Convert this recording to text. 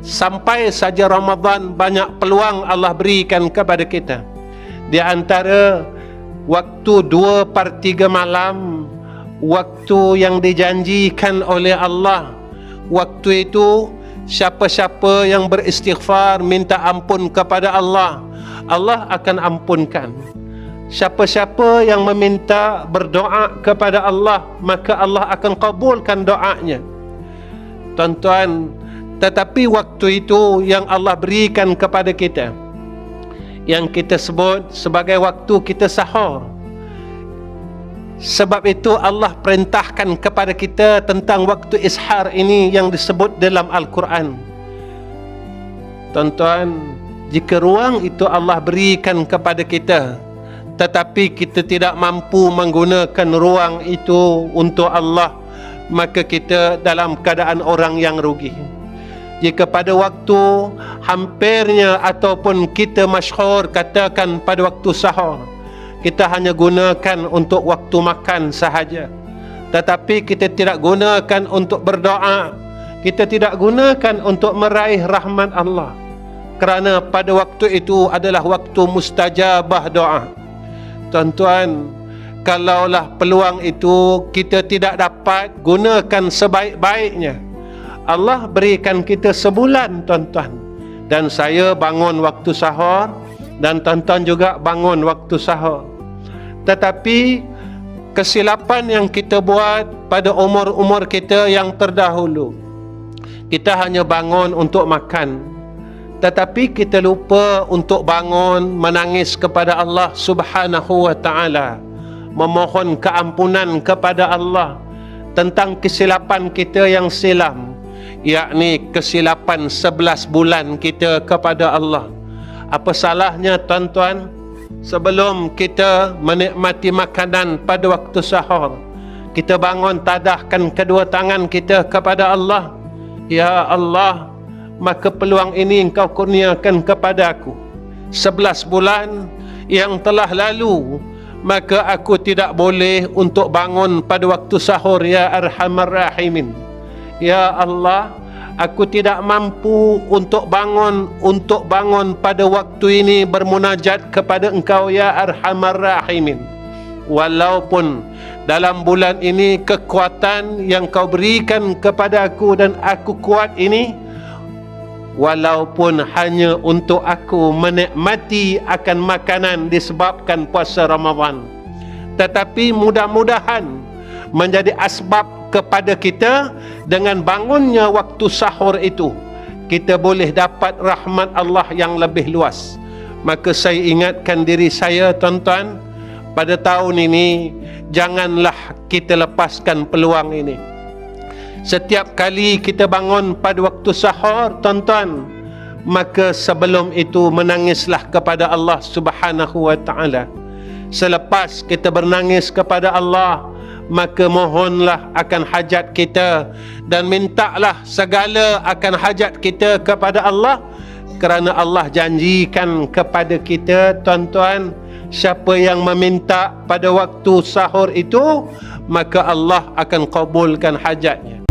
sampai saja Ramadan banyak peluang Allah berikan kepada kita. Di antara waktu dua per tiga malam, waktu yang dijanjikan oleh Allah, waktu itu siapa-siapa yang beristighfar minta ampun kepada Allah, Allah akan ampunkan. Siapa-siapa yang meminta berdoa kepada Allah, maka Allah akan kabulkan doanya. Tuan-tuan, tetapi waktu itu yang Allah berikan kepada kita yang kita sebut sebagai waktu kita sahur. Sebab itu Allah perintahkan kepada kita tentang waktu ishar ini yang disebut dalam Al-Quran. Tuan-tuan, jika ruang itu Allah berikan kepada kita, tetapi kita tidak mampu menggunakan ruang itu untuk Allah maka kita dalam keadaan orang yang rugi jika pada waktu hampirnya ataupun kita masyhur katakan pada waktu sahur kita hanya gunakan untuk waktu makan sahaja. Tetapi kita tidak gunakan untuk berdoa. Kita tidak gunakan untuk meraih rahmat Allah. Kerana pada waktu itu adalah waktu mustajabah doa. Tuan-tuan, kalaulah peluang itu kita tidak dapat gunakan sebaik-baiknya. Allah berikan kita sebulan, tuan-tuan. Dan saya bangun waktu sahur dan tuan-tuan juga bangun waktu sahur. Tetapi kesilapan yang kita buat pada umur-umur kita yang terdahulu. Kita hanya bangun untuk makan, tetapi kita lupa untuk bangun menangis kepada Allah Subhanahu wa taala memohon keampunan kepada Allah tentang kesilapan kita yang silam yakni kesilapan 11 bulan kita kepada Allah. Apa salahnya tuan-tuan sebelum kita menikmati makanan pada waktu sahur kita bangun tadahkan kedua tangan kita kepada Allah. Ya Allah maka peluang ini engkau kurniakan kepada aku. Sebelas bulan yang telah lalu maka aku tidak boleh untuk bangun pada waktu sahur ya arhamar rahimin ya Allah aku tidak mampu untuk bangun untuk bangun pada waktu ini bermunajat kepada engkau ya arhamar rahimin. Walaupun dalam bulan ini kekuatan yang kau berikan kepada aku dan aku kuat ini walaupun hanya untuk aku menikmati akan makanan disebabkan puasa Ramadan tetapi mudah-mudahan menjadi asbab kepada kita dengan bangunnya waktu sahur itu. Kita boleh dapat rahmat Allah yang lebih luas. Maka saya ingatkan diri saya tuan-tuan pada tahun ini janganlah kita lepaskan peluang ini. Setiap kali kita bangun pada waktu sahur, tuan-tuan, maka sebelum itu menangislah kepada Allah Subhanahu wa taala. Selepas kita bernangis kepada Allah, maka mohonlah akan hajat kita dan mintalah segala akan hajat kita kepada Allah kerana Allah janjikan kepada kita tuan-tuan siapa yang meminta pada waktu sahur itu maka Allah akan kabulkan hajatnya